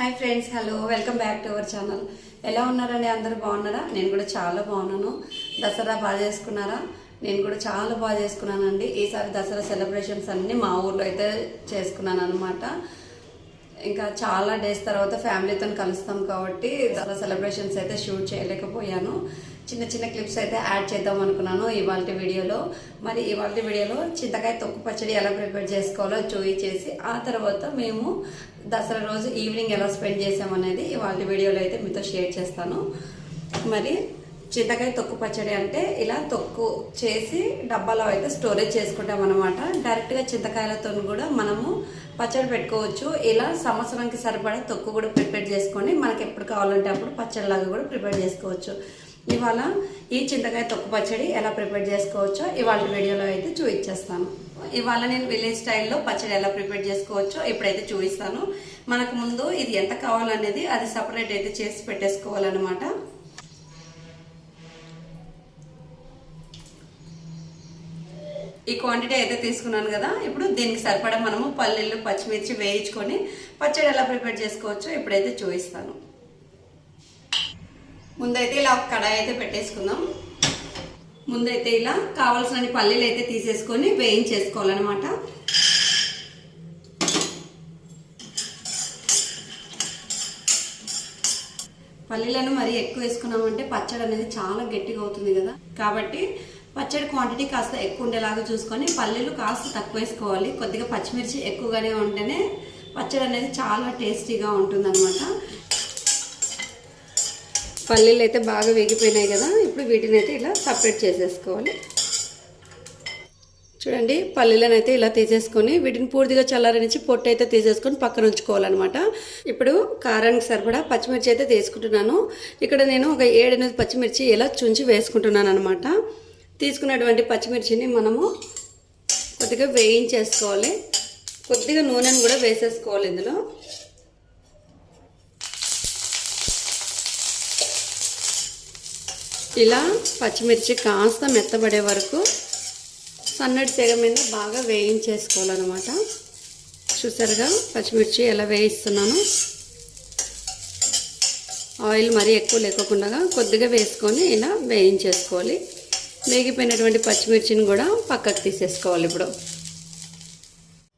Hi friends hello welcome back to our channel ఎలా ఉన్నారండి? అందరూ బాగున్నారా? నేను కూడా చాలా బాగున్నాను. దసరా బాగా చేసుకున్నారా? నేను కూడా చాలా బాగా చేసుకున్నానండి. ఈసారి దసరా సెలబ్రేషన్స్ అన్నీ మా ఊర్లో అయితే చేసుకున్నాను అనమాట ఇంకా చాలా డేస్ తర్వాత ఫ్యామిలీతో కలుస్తాం కాబట్టి దసరా సెలబ్రేషన్స్ అయితే షూట్ చేయలేకపోయాను. చిన్న చిన్న క్లిప్స్ అయితే యాడ్ చేద్దాం అనుకున్నాను ఇవాళ వీడియోలో. మరి ఇవాళ వీడియోలో చింతకాయ తొక్కు పచ్చడి ఎలా ప్రిపేర్ చేసుకోవాలో చూపించేసి ఆ తర్వాత మేము దసరా రోజు ఈవినింగ్ ఎలా స్పెండ్ చేసామనేది ఇవాళ వీడియోలో అయితే మీతో షేర్ చేస్తాను. మరి చింతకాయ తొక్కు పచ్చడి అంటే ఇలా తొక్కు చేసి డబ్బాలో అయితే స్టోరేజ్ చేసుకుంటాం అనమాట డైరెక్ట్గా చింతకాయలతో కూడా మనము పచ్చడి పెట్టుకోవచ్చు. ఇలా సంవత్సరానికి సరిపడా తొక్కు కూడా ప్రిపేర్ చేసుకొని మనకి ఎప్పుడు కావాలంటే అప్పుడు పచ్చడిలాగా కూడా ప్రిపేర్ చేసుకోవచ్చు. ఇవాళ ఈ చింతకాయ తొక్కు పచ్చడి ఎలా ప్రిపేర్ చేసుకోవచ్చో ఇవాళ వీడియోలో అయితే చూపించేస్తాను. ఇవాళ నేను విలేజ్ స్టైల్లో పచ్చడి ఎలా ప్రిపేర్ చేసుకోవచ్చో ఇప్పుడైతే చూపిస్తాను. మనకు ముందు ఇది ఎంత కావాలనేది అది సపరేట్ అయితే చేసి పెట్టేసుకోవాలన్నమాట. ఈ క్వాంటిటీ అయితే తీసుకున్నాను కదా ఇప్పుడు దీనికి సరిపడా మనము పల్లీలు పచ్చిమిర్చి వేయించుకొని పచ్చడి ఎలా ప్రిపేర్ చేసుకోవచ్చో ఇప్పుడైతే చూపిస్తాను. ముందైతే ఇలా ఒక కడాయి అయితే పెట్టేసుకుందాం. ముందైతే ఇలా కావాల్సిన పల్లీలు అయితే తీసేసుకొని వేయించేసుకోవాలన్నమాట. పల్లీలను మరీ ఎక్కువ వేసుకున్నామంటే పచ్చడి అనేది చాలా గట్టిగా అవుతుంది కదా. కాబట్టి పచ్చడి క్వాంటిటీ కాస్త ఎక్కువ ఉండేలాగా చూసుకొని పల్లీలు కాస్త తక్కువ వేసుకోవాలి. కొద్దిగా పచ్చిమిర్చి ఎక్కువగానే ఉంటేనే పచ్చడి అనేది చాలా టేస్టీగా ఉంటుందన్నమాట. పల్లీలు అయితే బాగా వేగిపోయినాయి కదా ఇప్పుడు వీటిని అయితే ఇలా సపరేట్ చేసేసుకోవాలి. చూడండి పల్లీలను అయితే ఇలా తీసేసుకొని వీటిని పూర్తిగా చల్లారనిచ్చి పొట్టు అయితే తీసేసుకొని పక్కన ఉంచుకోవాలన్నమాట. ఇప్పుడు కారానికి సరిపడా పచ్చిమిర్చి అయితే తీసుకుంటున్నాను. ఇక్కడ నేను ఒక ఏడెనిమిది పచ్చిమిర్చి ఇలా చుంచి వేసుకుంటున్నాను అనమాట తీసుకున్నటువంటి పచ్చిమిర్చిని మనము కొద్దిగా వేయించేసుకోవాలి. కొద్దిగా నూనెను కూడా వేసేసుకోవాలి ఇందులో. ఇలా పచ్చిమిర్చి కాస్త మెత్తబడే వరకు సన్నటి తెగ మీద బాగా వేయించేసుకోవాలన్నమాట. చూసారుగా పచ్చిమిర్చి ఎలా వేయిస్తున్నాను? ఆయిల్ మరీ ఎక్కువ లేకోకుండా కొద్దిగా వేసుకొని ఇలా వేయించేసుకోవాలి. వేగిపోయినటువంటి పచ్చిమిర్చిని కూడా పక్కకు తీసేసుకోవాలి ఇప్పుడు.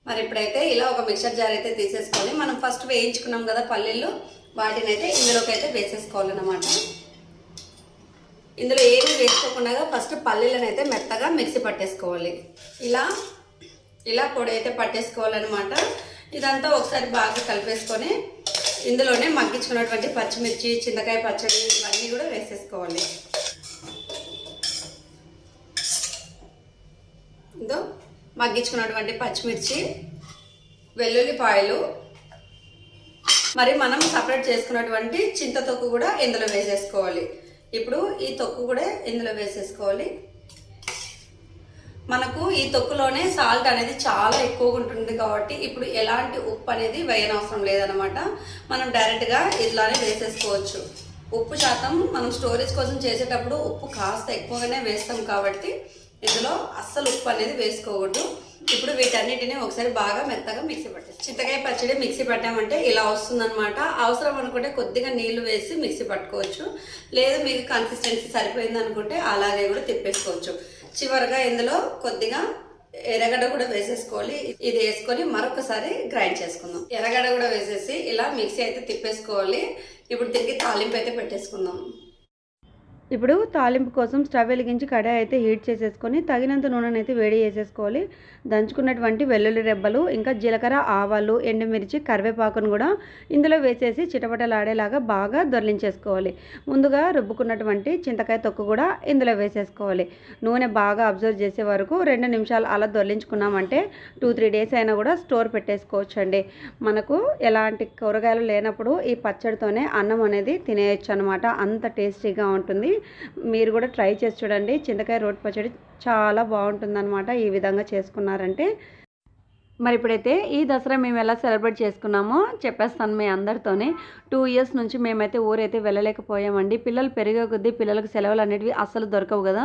మరి ఇప్పుడైతే ఇలా ఒక మిక్సర్ జార్ అయితే తీసేసుకోవాలి మనం ఫస్ట్ వేయించుకున్నాం కదా పల్లీలు వాటిని అయితే ఇందులోకి అయితే వేసేసుకోవాలన్నమాట. ఇందులో ఏమీ వేసుకోకుండా ఫస్ట్ పల్లీలను అయితే మెత్తగా మిక్సీ పట్టేసుకోవాలి. ఇలా ఇలా పొడి అయితే పట్టేసుకోవాలన్నమాట. ఇదంతా ఒకసారి బాగా కలిపేసుకొని ఇందులోనే మగ్గించుకున్నటువంటి పచ్చిమిర్చి చింతకాయ పచ్చడి ఇవన్నీ కూడా వేసేసుకోవాలి. ఇదో మగ్గించుకున్నటువంటి పచ్చిమిర్చి వెల్లుల్లిపాయలు మరి మనం సపరేట్ చేసుకున్నటువంటి చింతతొక్కు కూడా ఇందులో వేసేసుకోవాలి. ఇప్పుడు ఈ తొక్కు కూడా ఇందులో వేసేసుకోవాలి. మనకు ఈ తొక్కులోనే సాల్ట్ అనేది చాలా ఎక్కువగా ఉంటుంది కాబట్టి ఇప్పుడు ఎలాంటి ఉప్పు అనేది వేయనవసరం లేదనమాట మనం డైరెక్ట్గా ఇట్లానే వేసేసుకోవచ్చు. ఉప్పు శాతం మనం స్టోరేజ్ కోసం చేసేటప్పుడు ఉప్పు కాస్త ఎక్కువగానే వేస్తాం కాబట్టి ఇందులో అస్సలు ఉప్పు అనేది వేసుకోకూడదు. ఇప్పుడు వీటన్నిటిని ఒకసారి బాగా మెత్తగా మిక్సీ పట్టేసి చింతకాయ పచ్చడి మిక్సీ పట్టామంటే ఇలా వస్తుందన్నమాట. అవసరం అనుకుంటే కొద్దిగా నీళ్ళు వేసి మిక్సీ పట్టుకోవచ్చు. లేదు మీకు కన్సిస్టెన్సీ సరిపోయింది అనుకుంటే అలాగే కూడా తిప్పేసుకోవచ్చు. చివరిగా ఇందులో కొద్దిగా ఎర్రగడ్డ కూడా వేసేసుకోవాలి. ఇది వేసుకొని మరొకసారి గ్రైండ్ చేసుకుందాం. ఎర్రగడ్డ కూడా వేసేసి ఇలా మిక్సీ అయితే తిప్పేసుకోవాలి. ఇప్పుడు తిరిగి తాలింపు అయితే పెట్టేసుకుందాం. ఇప్పుడు తాలింపు కోసం స్టవ్ వెలిగించి కడాయి అయితే హీట్ చేసేసుకొని తగినంత నూనెను అయితే వేడి చేసేసుకోవాలి. దంచుకున్నటువంటి వెల్లుల్లి రెబ్బలు ఇంకా జీలకర్ర ఆవాలు ఎండుమిర్చి కరివేపాకును కూడా ఇందులో వేసేసి చిటపటలాడేలాగా బాగా దొర్లించేసుకోవాలి. ముందుగా రుబ్బుకున్నటువంటి చింతకాయ తొక్కు కూడా ఇందులో వేసేసుకోవాలి. నూనె బాగా అబ్జర్వ్ చేసే వరకు రెండు నిమిషాలు అలా దొర్లించుకున్నామంటే టూ త్రీ డేస్ అయినా కూడా స్టోర్ పెట్టేసుకోవచ్చు అండి మనకు ఎలాంటి కూరగాయలు లేనప్పుడు ఈ పచ్చడితోనే అన్నం అనేది తినేయచ్చు అనమాట అంత టేస్టీగా ఉంటుంది. మీరు కూడా ట్రై చేసి చూడండి. చింతకాయ రోటి పచ్చడి చాలా బాగుంటుందన్నమాట. ఈ విధంగా చేసుకున్నారంటే మరి ఇప్పుడైతే ఈ దసరా మేము ఎలా సెలబ్రేట్ చేసుకున్నామో చెప్పేస్తాను మీ అందరితోనే. టూ ఇయర్స్ నుంచి మేమైతే ఊరైతే వెళ్ళలేకపోయామండి. పిల్లలు పెరిగే కొద్దీ పిల్లలకు సెలవులు అనేటివి అస్సలు దొరకవు కదా.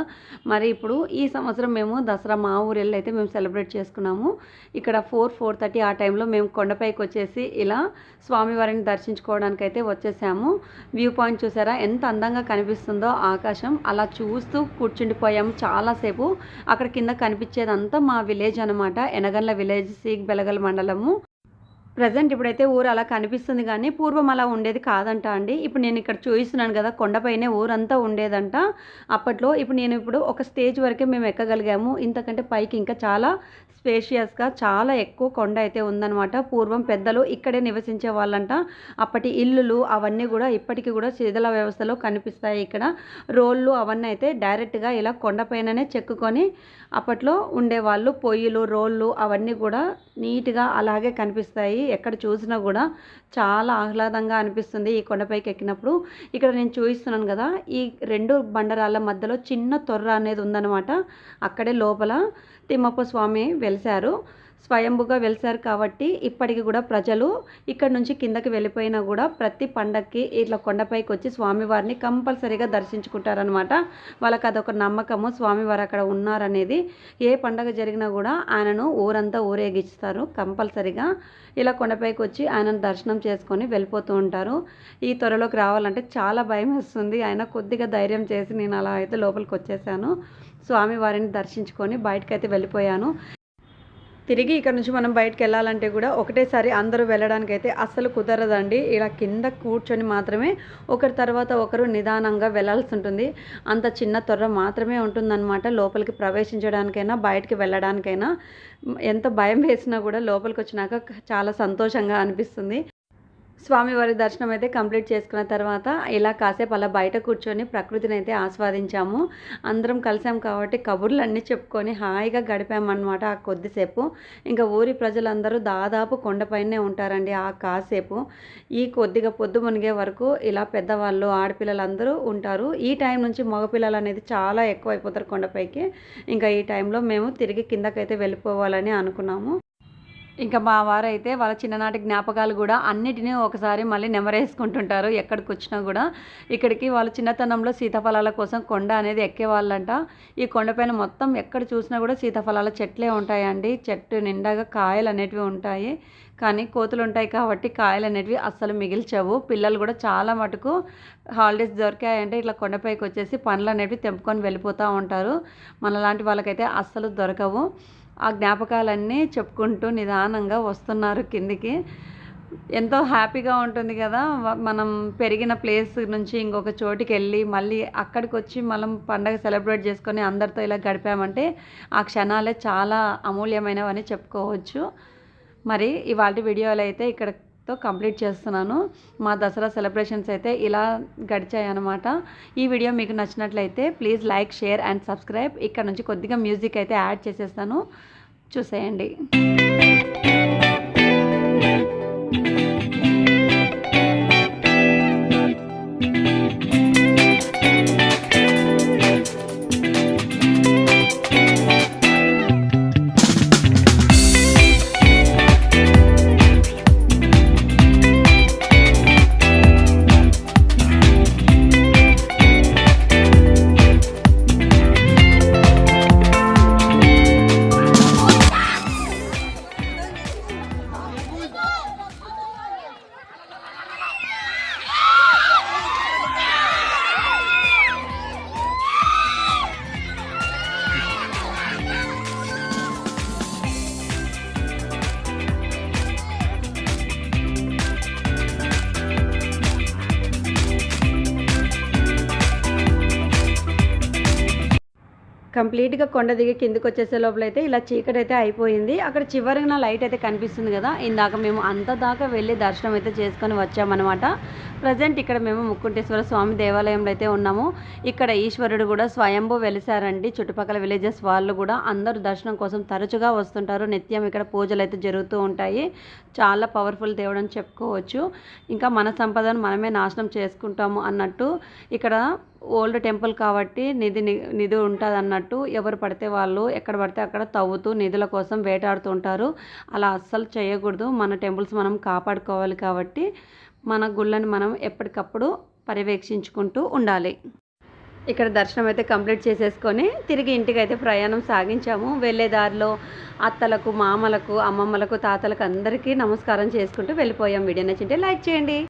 మరి ఇప్పుడు ఈ సంవత్సరం మేము దసరా మా ఊరు అయితే మేము సెలబ్రేట్ చేసుకున్నాము. ఇక్కడ ఫోర్ ఫోర్ థర్టీ ఆ టైంలో మేము కొండపైకి వచ్చేసి ఇలా స్వామివారిని దర్శించుకోవడానికి అయితే వచ్చేసాము. వ్యూ పాయింట్ చూసారా? ఎంత అందంగా కనిపిస్తుందో ఆకాశం. అలా చూస్తూ కూర్చుండిపోయాము చాలాసేపు. అక్కడ కింద కనిపించేదంతా మా విలేజ్ అనమాట ఎనగన్ల విలేజ్ బెలగల్ మండలము. ప్రజెంట్ ఇప్పుడైతే ఊరు అలా కనిపిస్తుంది కానీ పూర్వం అలా ఉండేది కాదంట అండి. ఇప్పుడు నేను ఇక్కడ చూపిస్తున్నాను కదా కొండపైనే ఊరంతా ఉండేదంట. అప్పట్లో ఇప్పుడు నేను ఇప్పుడు ఒక స్టేజ్ వరకే మేము ఎక్కగలిగాము. ఇంతకంటే పైకి ఇంకా చాలా స్పేషియస్గా చాలా ఎక్కువ కొండ అయితే ఉందన్నమాట. పూర్వం పెద్దలు ఇక్కడే నివసించే వాళ్ళంట. అప్పటి ఇల్లులు అవన్నీ కూడా ఇప్పటికీ కూడా శిథిల వ్యవస్థలో కనిపిస్తాయి ఇక్కడ. రోళ్ళు అవన్నీ అయితే డైరెక్ట్గా ఇలా కొండపైననే చెక్కుకొని అప్పట్లో ఉండేవాళ్ళు పొయ్యిలు రోళ్ళు అవన్నీ కూడా నీట్గా అలాగే కనిపిస్తాయి. ఎక్కడ చూసినా కూడా చాలా ఆహ్లాదంగా అనిపిస్తుంది ఈ కొండపైకి ఎక్కినప్పుడు. ఇక్కడ నేను చూపిస్తున్నాను కదా ఈ రెండు బండరాల మధ్యలో చిన్న తొర్ర అనేది ఉందన్నమాట. అక్కడే లోపల తిమ్మప్ప స్వామి వెలిశారు. స్వయంభుగా వెలిశారు కాబట్టి ఇప్పటికి కూడా ప్రజలు ఇక్కడ నుంచి కిందకి వెళ్ళిపోయినా కూడా ప్రతి పండక్కి ఇట్లా కొండపైకి వచ్చి స్వామివారిని కంపల్సరీగా దర్శించుకుంటారనమాట వాళ్ళకి అదొక నమ్మకము. స్వామివారు అక్కడ ఉన్నారనేది ఏ పండగ జరిగినా కూడా ఆయనను ఊరంతా ఊరేగిస్తారు. కంపల్సరీగా ఇలా కొండపైకి వచ్చి ఆయనను దర్శనం చేసుకొని వెళ్ళిపోతూ ఉంటారు. ఈ త్వరలోకి రావాలంటే చాలా భయం వేస్తుంది. ఆయన కొద్దిగా ధైర్యం చేసి నేను అలా అయితే లోపలికి వచ్చేసాను స్వామివారిని దర్శించుకొని బయటకైతే వెళ్ళిపోయాను. తిరిగి ఇక్కడ నుంచి మనం బయటకు వెళ్ళాలంటే కూడా ఒకటేసారి అందరూ వెళ్ళడానికి అయితే అస్సలు కుదరదండి. ఇలా కింద కూర్చొని మాత్రమే ఒకరి తర్వాత ఒకరు నిదానంగా వెళ్ళాల్సి ఉంటుంది. అంత చిన్న తొర్ర మాత్రమే ఉంటుందన్నమాట. లోపలికి ప్రవేశించడానికైనా బయటికి వెళ్ళడానికైనా. ఎంత భయం వేసినా కూడా లోపలికి వచ్చినాక చాలా సంతోషంగా అనిపిస్తుంది. స్వామివారి దర్శనం అయితే కంప్లీట్ చేసుకున్న తర్వాత ఇలా కాసేపు అలా బయట కూర్చొని ప్రకృతిని అయితే ఆస్వాదించాము. అందరం కలిసాం కాబట్టి కబుర్లు అన్నీ చెప్పుకొని హాయిగా గడిపామన్నమాట ఆ కొద్దిసేపు. ఇంకా ఊరి ప్రజలందరూ దాదాపు కొండపైనే ఉంటారండి ఆ కాసేపు. ఈ కొద్దిగా పొద్దు మునిగే వరకు ఇలా పెద్దవాళ్ళు ఆడపిల్లలందరూ ఉంటారు. ఈ టైం నుంచి మగపిల్లలు అనేది చాలా ఎక్కువ అయిపోతారు కొండపైకి. ఇంకా ఈ టైంలో మేము తిరిగి కిందకైతే వెళ్ళిపోవాలని అనుకున్నాము. ఇంకా మా వారైతే వాళ్ళ చిన్ననాటి జ్ఞాపకాలు కూడా అన్నిటినీ ఒకసారి మళ్ళీ నెమరేసుకుంటుంటారు ఎక్కడికి వచ్చినా కూడా. ఇక్కడికి వాళ్ళ చిన్నతనంలో సీతాఫలాల కోసం కొండ అనేది ఎక్కేవాళ్ళంట. ఈ కొండపైన మొత్తం ఎక్కడ చూసినా కూడా సీతాఫలాల చెట్లే ఉంటాయండి. చెట్టు నిండాగా కాయలు అనేటివి ఉంటాయి. కానీ కోతులు ఉంటాయి కాబట్టి కాయలు అనేటివి అస్సలు మిగిల్చవు. పిల్లలు కూడా చాలా మటుకు హాలిడేస్ దొరికాయంటే ఇట్లా కొండపైకి వచ్చేసి పండ్లు అనేవి తెంపుకొని వెళ్ళిపోతూ ఉంటారు. మనలాంటి వాళ్ళకైతే అస్సలు దొరకవు. ఆ జ్ఞాపకాలన్నీ చెప్పుకుంటూ నిదానంగా వస్తున్నారు కిందికి. ఎంతో హ్యాపీగా ఉంటుంది కదా మనం పెరిగిన ప్లేస్ నుంచి ఇంకొక చోటికి వెళ్ళి మళ్ళీ అక్కడికి వచ్చి మనం పండగ సెలబ్రేట్ చేసుకొని అందరితో ఇలా గడిపామంటే ఆ క్షణాలే చాలా అమూల్యమైనవని చెప్పుకోవచ్చు. మరి ఇవాళ వీడియోలు అయితే ఇక్కడ తో కంప్లీట్ చేస్తున్నాను. మా దసరా సెలబ్రేషన్స్ అయితే ఇలా గడిచాయి అనమాట ఈ వీడియో మీకు నచ్చినట్లయితే please like share and subscribe. ఇక్కడ నుంచి కొద్దిగా మ్యూజిక్ అయితే యాడ్ చేసేస్తాను. చూసేయండి. కంప్లీట్గా కొండ దిగి కిందకు వచ్చేసే లోపల అయితే ఇలా చీకటి అయితే అయిపోయింది. అక్కడ చివరిన లైట్ అయితే కనిపిస్తుంది కదా ఇందాక మేము అంత దాకా వెళ్ళి దర్శనం అయితే చేసుకొని వచ్చామన్నమాట. ప్రజెంట్ ఇక్కడ మేము ముక్కుంటేశ్వర స్వామి దేవాలయంలో అయితే ఉన్నాము. ఇక్కడ ఈశ్వరుడు కూడా స్వయంభూ వెలిసారండి చుట్టుపక్కల విలేజెస్ వాళ్ళు కూడా అందరూ దర్శనం కోసం తరచుగా వస్తుంటారు. నిత్యం ఇక్కడ పూజలు అయితే జరుగుతూ ఉంటాయి. చాలా పవర్ఫుల్ దేవుడు అని చెప్పుకోవచ్చు. ఇంకా మన సంపదను మనమే నాశనం చేసుకుంటాము అన్నట్టు ఇక్కడ ఓల్డ్ టెంపుల్ కాబట్టి నిధి ని- నిధి ఉంటుంది అన్నట్టు ఎవరు పడితే వాళ్ళు ఎక్కడ పడితే అక్కడ తవ్వుతూ నిధుల కోసం వేటాడుతుంటారు అలా అస్సలు చేయకూడదు. మన టెంపుల్స్ మనం కాపాడుకోవాలి కాబట్టి మన గుళ్ళని మనం ఎప్పటికప్పుడు పర్యవేక్షించుకుంటూ ఉండాలి. ఇక్కడ దర్శనం అయితే కంప్లీట్ చేసేసుకొని తిరిగి ఇంటికి అయితే ప్రయాణం సాగించాము. వెళ్ళే దారిలో అత్తలకు మామలకు అమ్మమ్మలకు తాతలకు అందరికీ నమస్కారం చేసుకుంటూ వెళ్ళిపోయాం. వీడియో నచ్చింటే లైక్ చేయండి.